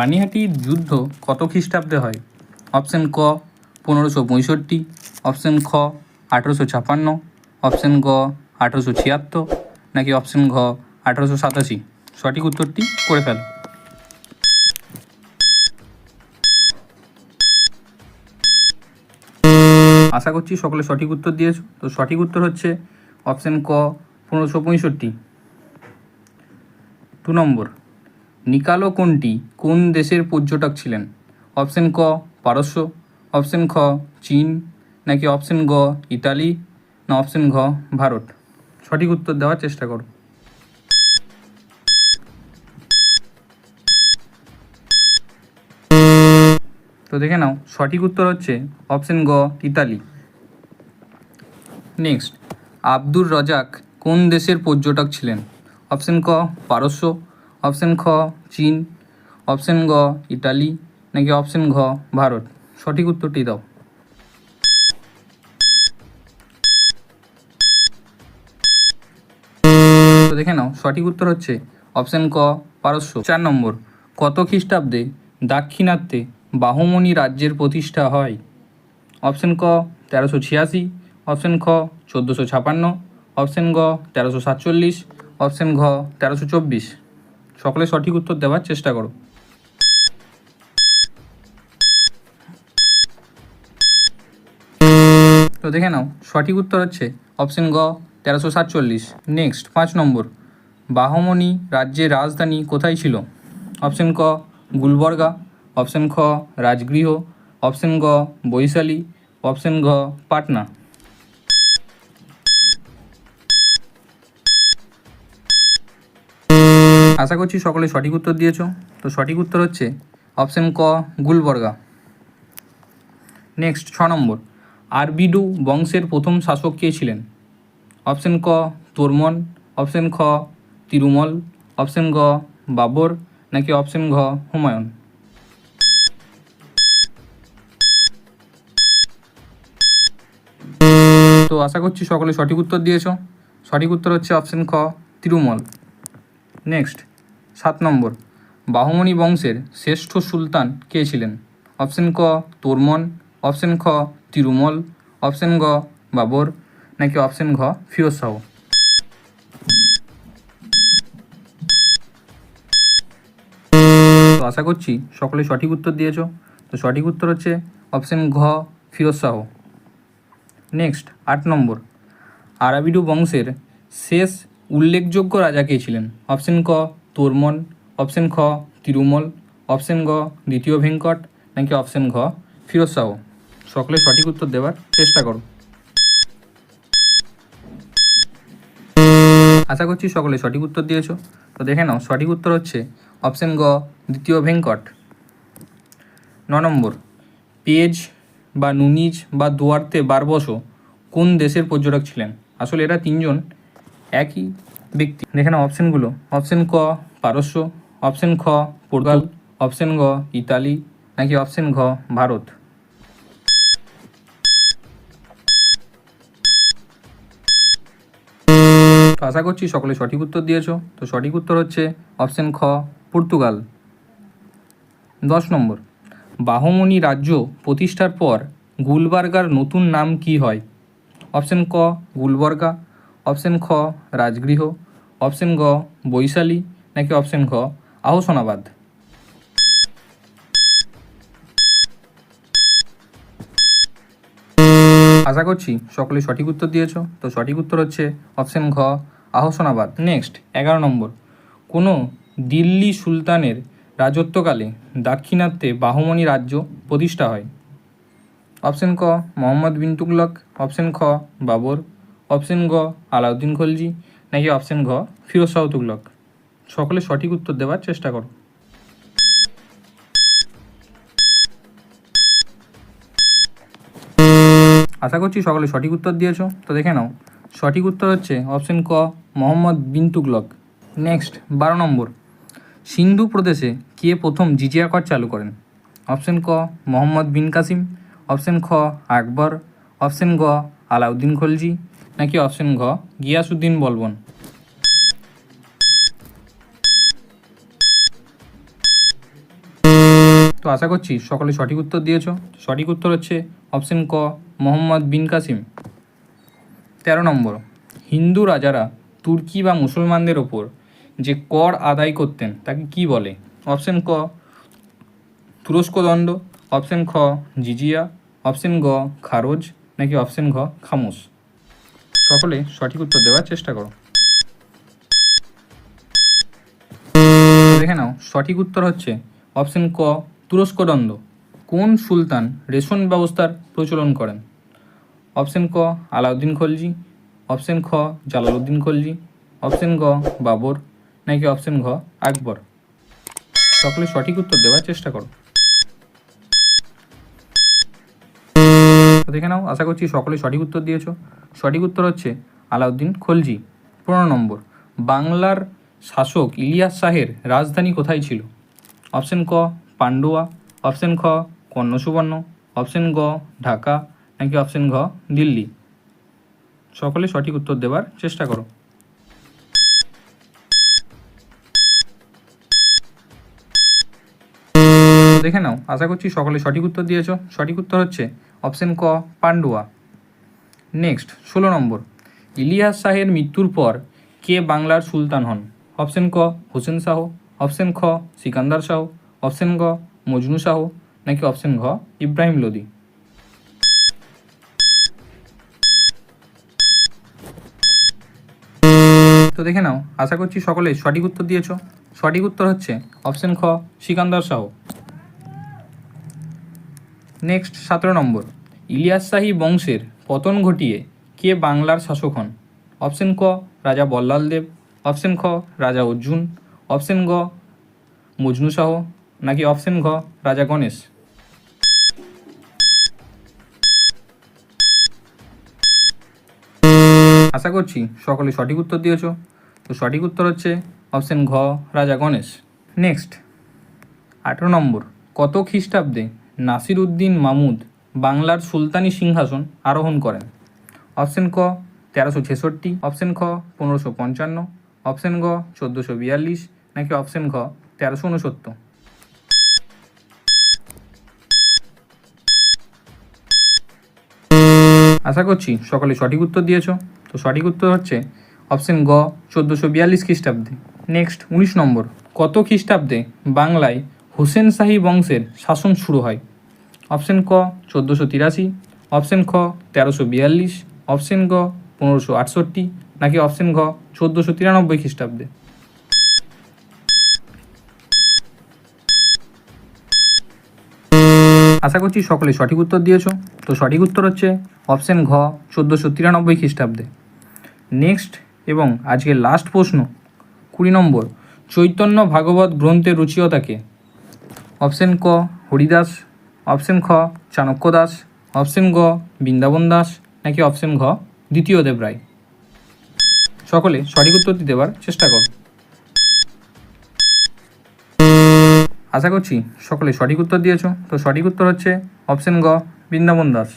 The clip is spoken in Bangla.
পানিহাটির যুদ্ধ কত খ্রিস্টাব্দে হয়? অপশান ক, পনেরোশো পঁয়ষট্টি, অপশান খ, আঠেরোশো ছাপান্ন, অপশান গ, আঠেরোশো ছিয়াত্তর, নাকি অপশান ঘ, আঠেরোশো সাতাশি? সঠিক উত্তরটি করে ফেল। আশা করছি সকলে সঠিক উত্তর দিয়েছ। তো সঠিক উত্তর হচ্ছে অপশান ক, পনেরোশো পঁয়ষট্টি। দু নম্বর। নিকালো কোনটি? কোন দেশের পর্যটক ছিলেন? অপশন ক, পারস্য। অপশন খ, চীন। নাকি অপশন গ, ইতালি? না, অপশন ঘ, ভারত। সঠিক উত্তর দেওয়ার চেষ্টা করো। তো দেখে নাও, সঠিক উত্তর হচ্ছে অপশন গ, ইতালি। নেক্সট, আব্দুর রজাক কোন দেশের পর্যটক ছিলেন? অপশন ক, পারস্য। অপশন খ, চীন। অপশন গ ইতালি নাকি অপশন ঘ, ভারত। সঠিক উত্তরটি দাও। তো দেখে নাও, সঠিক উত্তর হচ্ছে অপশন ক, পারস্য। চার নম্বর, কত খ্রিস্টাব্দে দাক্ষিণাত্যে বাহুমণি রাজ্যের প্রতিষ্ঠা হয়? অপশন ক, তেরোশো ছিয়াশি। অপশন খ, চোদ্দোশো ছাপান্ন। অপশন গ, তেরোশো সাতচল্লিশ। অপশন ঘ, তেরোশো চব্বিশ। সকলে সঠিক উত্তর দেওয়ার চেষ্টা করো। তো দেখে নাও, সঠিক উত্তর হচ্ছে অপশন গ, তেরোশো সাতচল্লিশ। নেক্সট পাঁচ নম্বর। বাহমনি রাজ্যের রাজধানী কোথায় ছিল? অপশন ক, গুলবর্গা। অপশন খ, রাজগৃহ। অপশন গ, বৈশালী। অপশন ঘ পাটনা। আশা করছি সকলে সঠিক উত্তর দিয়েছ। তো সঠিক উত্তর হচ্ছে অপশন ক, গুলবর্গা। নেক্সট ছ নম্বর। আরবিডু বংশের প্রথম শাসক কে ছিলেন? অপশন ক, তোরমন। অপশান খ, তিরুমল। অপশান গ, বাবর। নাকি অপশন ঘ, হুমায়ুন? তো আশা করছি সকলে সঠিক উত্তর দিয়েছ। সঠিক উত্তর হচ্ছে অপশন খ, তিরুমল। নেক্সট সাত নম্বর। বাহমনি বংশের শ্রেষ্ঠ সুলতান কে ছিলেন? অপশন ক, তোরমন। অপশন খ, তিরুমল। অপশন গ, বাবর। নাকি অপশন ঘ ফিরোজ শাহ তো আশা করছি সকলে সঠিক উত্তর দিয়েছ। তো সঠিক উত্তর হচ্ছে অপশন ঘ ফিরোজ শাহ নেক্সট, আট নম্বর। আরাবিডু বংশের শেষ উল্লেখযোগ্য রাজা কে ছিলেন? অপশন ক তোরমন অপশন খ, তিরুমল, অপশন গ, দ্বিতীয় ভেঙ্কট, নাকি অপশন ঘ ফিরোজ শাহ সকলে সঠিক উত্তর দেওয়ার চেষ্টা করো। আশা করছি সকলে সঠিক উত্তর দিয়েছ। তো দেখে নাও, সঠিক উত্তর হচ্ছে অপশন গ, দ্বিতীয় ভেঙ্কট। ন নম্বর, পেজ বা নুনিজ বা দুয়ার্তে বারবসো কোন দেশের পর্যটক ছিলেন? আসলে এরা তিনজন একই ব্যক্তি। দেখে নাও অপশানগুলো অপশন ক, পারস্য অপশন খ, পর্তুগাল অপশন গ, ইতালি, নাকি অপশন ঘ, ভারত। তো আশা করছি সকলে সঠিক উত্তর দিয়েছ। তো সঠিক উত্তর হচ্ছে অপশন খ, পর্তুগাল। দশ নম্বর। বাহমনি রাজ্য প্রতিষ্ঠার পর গুলবার্গার নতুন নাম কি হয়? অপশন ক, গুলবর্গা অপশন খ, রাজগৃহ অপশন গ বৈশালী, নাকি অপশন ঘ আহসানাবাদ আশা করছি সকলে সঠিক উত্তর দিয়েছ। তো সঠিক উত্তর হচ্ছে অপশন ঘ আহসনাবাদ নেক্সট, এগারো নম্বর। কোনো দিল্লি সুলতানের রাজত্বকালে দাক্ষিণাত্যে বাহমনি রাজ্য প্রতিষ্ঠা হয়? অপশন ক, মোহাম্মদ বিন তুগলক অপশন খ, বাবর। অপশন গ আলাউদ্দিন খলজি। নাকি অপশন ঘ? ফিরোজ শাহ তুগলক। সকলে সঠিক উত্তর দেওয়ার চেষ্টা করো। আশা করছি সকলে সঠিক উত্তর দিয়েছ। তো দেখে নাও, সঠিক উত্তর হচ্ছে অপশন ক, মোহাম্মদ বিন তুগলক। নেক্সট বারো নম্বর। সিন্ধু প্রদেশে কে প্রথম জিজিয়া কর চালু করেন? অপশন ক, মোহাম্মদ বিন কাসিম। অপশন খ, আকবর। অপশন গ, আলাউদ্দিন খলজি। নাকি অপশন ঘ গিয়াসুদ্দিন বলবন? তো আশা করছি সকলে সঠিক উত্তর দিয়েছ। সঠিক উত্তর হচ্ছে অপশন ক, মোহাম্মদ বিন কাসিম। তেরো নম্বর, হিন্দু রাজারা তুর্কি বা মুসলমানদের ওপর যে কর আদায় করতেন, তাকে কি বলে? অপশন ক, তুরস্ক দণ্ড। অপশন খ, জিজিয়া। অপশন গ, খারজ। নাকি অপশন ঘ, খামোশ। সকলে সঠিক উত্তর দেওয়ার চেষ্টা করো। দেখে নাও, সঠিক উত্তর হচ্ছে অপশন ক তুরস্ক দণ্ড কোন সুলতান রেশন ব্যবস্থার প্রচলন করেন? অপশন ক, আলাউদ্দিন খলজি। অপশন খ, জালালউদ্দিন খলজি। অপশন গ, বাবর। নাকি অপশন ঘ, আকবর? সকলে সঠিক উত্তর দেওয়ার চেষ্টা করো। দেখে নাও, আশা করছি সকলে সঠিক উত্তর দিয়েছ। সঠিক উত্তর হচ্ছে আলাউদ্দিন খলজি, পনেরো নম্বর। বাংলার শাসক ইলিয়াস শাহের রাজধানী কোথায় ছিল? অপশন ক পান্ডুয়া অপশন খ কর্ণ সুবর্ণ অপশন গ, ঢাকা, নাকি অপশন ঘ, দিল্লি? সকলে সঠিক উত্তর দেওয়ার চেষ্টা করো। দেখে নাও, আশা করছি সকলে সঠিক উত্তর দিয়েছ। সঠিক উত্তর হচ্ছে অপশন ক পান্ডুয়া নেক্সট ষোলো নম্বর। ইলিয়াস শাহের মৃত্যুর পর কে বাংলার সুলতান হন? অপশন ক, হোসেন শাহ অপশন খ, সিকান্দার শাহ অপশন গ মজনু শাহ নাকি অপশন ঘ, ইব্রাহিম লোদি? তো দেখে নাও, আশা করছি সকলে সঠিক উত্তর দিয়েছ। সঠিক উত্তর হচ্ছে অপশন খ সিকান্দার শাহ নেক্সট, সতেরো নম্বর। ইলিয়াস শাহী বংশের পতন ঘটিয়ে কে বাংলার শাসক হন? অপশন ক, রাজা বল্লাল দেব। অপশন খ, রাজা অর্জুন। অপশন গ মজনু শাহ নাকি অপশন ঘ রাজা গণেশ? আশা করছি সকলে সঠিক উত্তর দিয়েছ। তো সঠিক উত্তর হচ্ছে অপশন ঘ রাজা গণেশ। নেক্সট আঠেরো নম্বর। কত খ্রিস্টাব্দে নাসির উদ্দিন মামুদ বাংলার সুলতানি সিংহাসন আরোহণ করেন? অপশন ক তেরোশো ছেষট্টি। অপশন খ পনেরোশো পঞ্চান্ন। অপশন গ চোদ্দোশো বিয়াল্লিশ। নাকি অপশন ঘ তেরোশো উনসত্তর আশা করছি সকলে সঠিক উত্তর দিয়েছ। তো সঠিক উত্তর হচ্ছে অপশন গ, চোদ্দোশো বিয়াল্লিশ খ্রিস্টাব্দে। নেক্সট, উনিশ নম্বর। কত খ্রিস্টাব্দে বাংলায় হোসেন শাহী বংশের শাসন শুরু হয়? অপশন ক, চোদ্দোশো তিরাশি। অপশন খ, তেরোশো বিয়াল্লিশ। অপশন গ, পনেরোশো আটষট্টি। নাকি অপশন ঘ, চোদ্দোশো তিরানব্বই খ্রিস্টাব্দে? আশা করছি সকলে সঠিক উত্তর দিয়েছ। তো সঠিক উত্তর হচ্ছে অপশন ঘ, চোদ্দোশো তিরানব্বই খ্রিস্টাব্দে। নেক্সট এবং আজকের লাস্ট প্রশ্ন, কুড়ি নম্বর, চৈতন্য ভাগবত গ্রন্থের রুচিয়তাকে অপশন ক, হরিদাস, অপশন খ, চাণক্য দাস, অপশন গ, বৃন্দাবন দাস, নাকি অপশন ঘ, দ্বিতীয় দেব রায় সকলে সঠিক উত্তরটি দেওয়ার চেষ্টা করো। আশা করছি সকলে সঠিক উত্তর দিয়েছ। তো সঠিক উত্তর হচ্ছে অপশন গ বৃন্দাবন দাস।